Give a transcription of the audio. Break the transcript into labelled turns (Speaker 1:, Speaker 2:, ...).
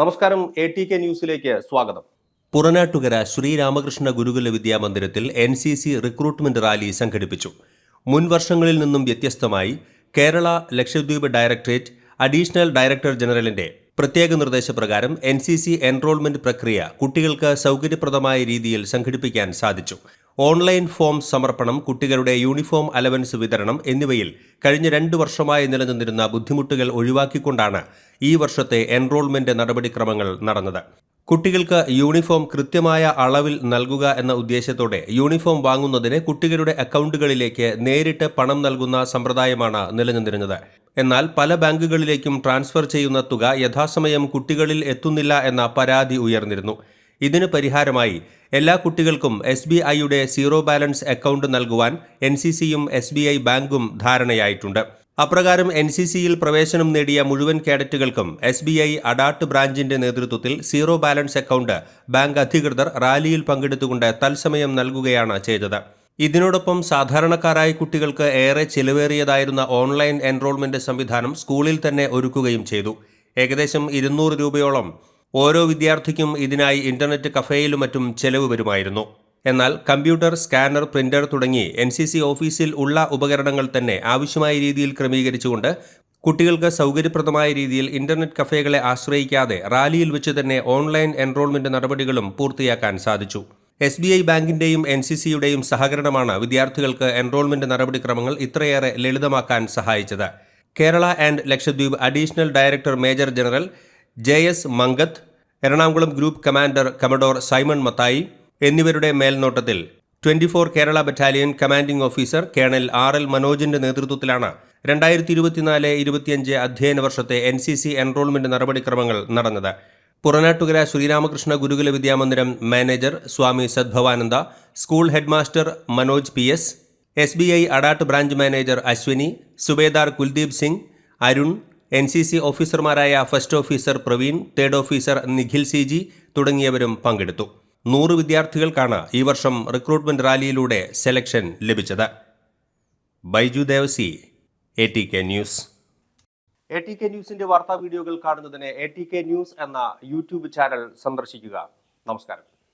Speaker 1: നമസ്കാരം A T K ന്യൂസിലേക്ക് സ്വാഗതം. Puranattukara Sreeramakrishna Gurukula വിദ്യാമന്ദിരത്തിൽ N C C recruitment rally സംഘടിപ്പിച്ചു. മുൻ വർഷങ്ങളിൽ നിന്നും വ്യത്യസ്തമായി Kerala Lakshadweep directorate additional director ജനറലിന്റെ പ്രത്യേക നിർദ്ദേശപ്രകാരം എൻ സി സി എൻറോൾമെന്റ് പ്രക്രിയ കുട്ടികൾക്ക് സൗകര്യപ്രദമായ രീതിയിൽ സംഘടിപ്പിക്കാൻ സാധിച്ചു. ഓൺലൈൻ ഫോം സമർപ്പണം കുട്ടികളുടെ യൂണിഫോം അലവൻസ് വിതരണം എന്നിവയിൽ കഴിഞ്ഞ രണ്ട് വർഷമായി നിലനിന്നിരുന്ന ബുദ്ധിമുട്ടുകൾ ഒഴിവാക്കിക്കൊണ്ടാണ് ഈ വർഷത്തെ എൻറോൾമെന്റ് നടപടിക്രമങ്ങൾ നടന്നത്. കുട്ടികൾക്ക് യൂണിഫോം കൃത്യമായ അളവിൽ നൽകുക എന്ന ഉദ്ദേശത്തോടെ യൂണിഫോം വാങ്ങുന്നതിന് കുട്ടികളുടെ അക്കൗണ്ടുകളിലേക്ക് നേരിട്ട് പണം നൽകുന്ന സമ്പ്രദായമാണ് നിലനിന്നിരുന്നത്. എന്നാൽ പല ബാങ്കുകളിലേക്കും ട്രാൻസ്ഫർ ചെയ്യുന്ന തുക യഥാസമയം കുട്ടികളിൽ എത്തുന്നില്ല എന്ന പരാതി ഉയർന്നിരുന്നു. ഇതിന് പരിഹാരമായി എല്ലാ കുട്ടികൾക്കും എസ് ബി ഐയുടെ സീറോ ബാലൻസ് അക്കൗണ്ട് നൽകുവാൻ എൻ സി സിയും എസ് ബി ഐ ബാങ്കും ധാരണയായിട്ടുണ്ട്. അപ്രകാരം എൻ സി സിയിൽ പ്രവേശനം നേടിയ മുഴുവൻ കേഡറ്റുകൾക്കും എസ് ബി ഐ അഡാട്ട് ബ്രാഞ്ചിന്റെ നേതൃത്വത്തിൽ സീറോ ബാലൻസ് അക്കൗണ്ട് ബാങ്ക് അധികൃതർ റാലിയിൽ പങ്കെടുത്തുകൊണ്ട് തത്സമയം നൽകുകയാണ് ചെയ്തത്. ഇതിനോടൊപ്പം സാധാരണക്കാരായ കുട്ടികൾക്ക് ഏറെ ചിലവേറിയതായിരുന്ന ഓൺലൈൻ എൻറോൾമെന്റ് സംവിധാനം സ്കൂളിൽ തന്നെ ഒരുക്കുകയും ചെയ്തു. ഏകദേശം ഇരുന്നൂറ് രൂപയോളം ഓരോ വിദ്യാർത്ഥിക്കും ഇതിനായി ഇന്റർനെറ്റ് കഫേയിലും മറ്റും ചെലവ് വരുമായിരുന്നു. എന്നാൽ കമ്പ്യൂട്ടർ സ്കാനർ പ്രിന്റർ തുടങ്ങി എൻ സി സി ഓഫീസിൽ ഉള്ള ഉപകരണങ്ങൾ തന്നെ ആവശ്യമായ രീതിയിൽ ക്രമീകരിച്ചുകൊണ്ട് കുട്ടികൾക്ക് സൗകര്യപ്രദമായ രീതിയിൽ ഇന്റർനെറ്റ് കഫേകളെ ആശ്രയിക്കാതെ റാലിയിൽ വെച്ച് തന്നെ ഓൺലൈൻ എൻറോൾമെന്റ് നടപടികളും പൂർത്തിയാക്കാൻ സാധിച്ചു. എസ് ബി ഐ ബാങ്കിന്റെയും എൻ സി സിയുടെയും സഹകരണമാണ് വിദ്യാർത്ഥികൾക്ക് എൻറോൾമെന്റ് നടപടിക്രമങ്ങൾ ഇത്രയേറെ ലളിതമാക്കാൻ സഹായിച്ചത്. Kerala and Lakshadweep additional director major general J S Mankath Ernakulam group commander commodore Simon Mathai എന്നിവരുടെ മേൽനോട്ടത്തിൽ twenty four Kerala battalion commanding officer colonel R L മനോജിന്റെ നേതൃത്വത്തിലാണ് രണ്ടായിരത്തി ഇരുപത്തിനാല് ഇരുപത്തിയഞ്ച് അധ്യയന വർഷത്തെ എൻ സി സി എൻറോൾമെന്റ് നടപടിക്രമങ്ങൾ നടന്നത്. Puranattukara Sreeramakrishna Gurukula Vidyamandiram manager Swami Sadbhavananda school headmaster Manoj P S S B I Adat branch manager Ashwini subedar Kuldeep Singh Arun N C C ഓഫീസർമാരായ first officer Praveen third officer Nikhil C G തുടങ്ങിയവരും പങ്കെടുത്തു. നൂറ് വിദ്യാർത്ഥികൾക്കാണ് ഈ വർഷം recruitment റാലിയിലൂടെ selection ലഭിച്ചത്. Baiju Devasi A T K news. A T K ന്യൂസിന്റെ വാർത്താ വീഡിയോകൾ കാണുന്നതിന് എ ടി കെ ന്യൂസ് എന്ന യൂട്യൂബ് ചാനൽ സന്ദർശിക്കുക. നമസ്കാരം.